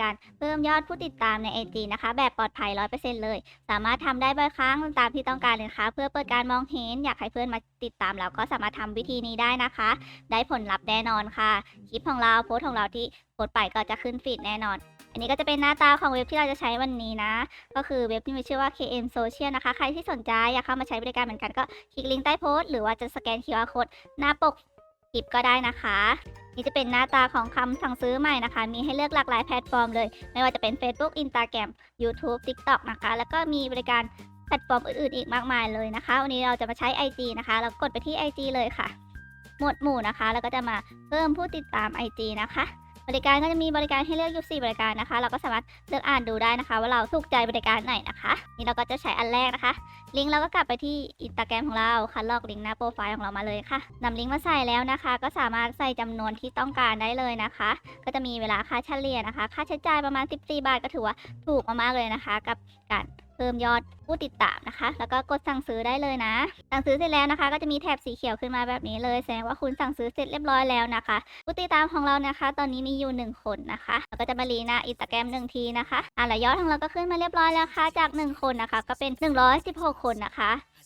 การเพิ่มยอดผู้ติดตามใน IG นะคะ แบบปลอดภัย 100%เลย สามารถทำได้บ่อยครั้งตามที่ต้องการเลยนะคะ เพื่อเปิดการมองเห็น อยากให้เพื่อนมาติดตามเราก็สามารถทำวิธีนี้ได้นะคะ ได้ผลลัพธ์แน่นอนค่ะ คลิปของเราโพสต์ของเราที่โพสต์ไปก็จะขึ้นฟีดแน่นอน อันนี้ก็จะเป็นหน้าตาของเว็บที่เราจะใช้วันนี้นะ ก็คือเว็บที่มีชื่อว่า KM Social นะคะ ใครที่สนใจอยากเข้ามาใช้บริการเหมือนกันก็คลิกลิงก์ใต้โพสต์หรือว่าจะสแกน QR code หน้าปกคลิปก็ได้นะคะ นี่จะเป็นหน้าตาของคำสั่งซื้อใหม่นะคะ มีให้เลือกหลากหลายแพลตฟอร์มเลย ไม่ว่าจะเป็น Facebook Instagram YouTube TikTok นะคะ แล้วก็มีบริการแพลตฟอร์มอื่นๆอีกมากมายเลยนะคะ วันนี้เราจะมาใช้ IG นะคะ เรากดไปที่ IG เลยค่ะ หมวดหมู่นะคะ แล้วก็จะมาเพิ่มผู้ติดตาม IG นะคะ บริการก็จะมีบริการให้เลือกอยู่4บริการนะคะ เราก็สามารถเลือกอ่านดูได้นะคะ ว่าเราถูกใจบริการไหนนะคะ นี่เราก็จะใช้อันแรกนะคะ ลิงก์เราก็กลับไปที่อินสตาแกรมของเราค่ะลอกลิงก์หน้าโปรไฟล์ของเรามาเลยค่ะนำลิงก์มาใส่แล้วนะคะ ก็สามารถใส่จำนวนที่ต้องการได้เลยนะคะ ก็จะมีเวลาค่าเฉลี่ยนะคะ ค่าใช้จ่ายประมาณ 14 บาทก็ถือว่าถูกมากๆเลยนะคะ กับการ พิ่มยอดผู้ติดตามนะคะ แล้วก็กดสั่งซื้อได้เลยนะ สั่งซื้อเสร็จแล้วนะคะ ก็จะมีแถบสีเขียวขึ้นมาแบบนี้เลย แสดงว่าคุณสั่งซื้อเสร็จเรียบร้อยแล้วนะคะ ผู้ติดตามของเรานะคะ ตอนนี้มีอยู่ 1 คนนะคะแล้วก็จะมารีหน้าอินสตาแกรมหนึ่งทีนะคะอะแล้วยอดของเราก็ขึ้นมาเรียบร้อยแล้วค่ะจาก 1 คนนะคะ ก็เป็น 116 คนนะคะ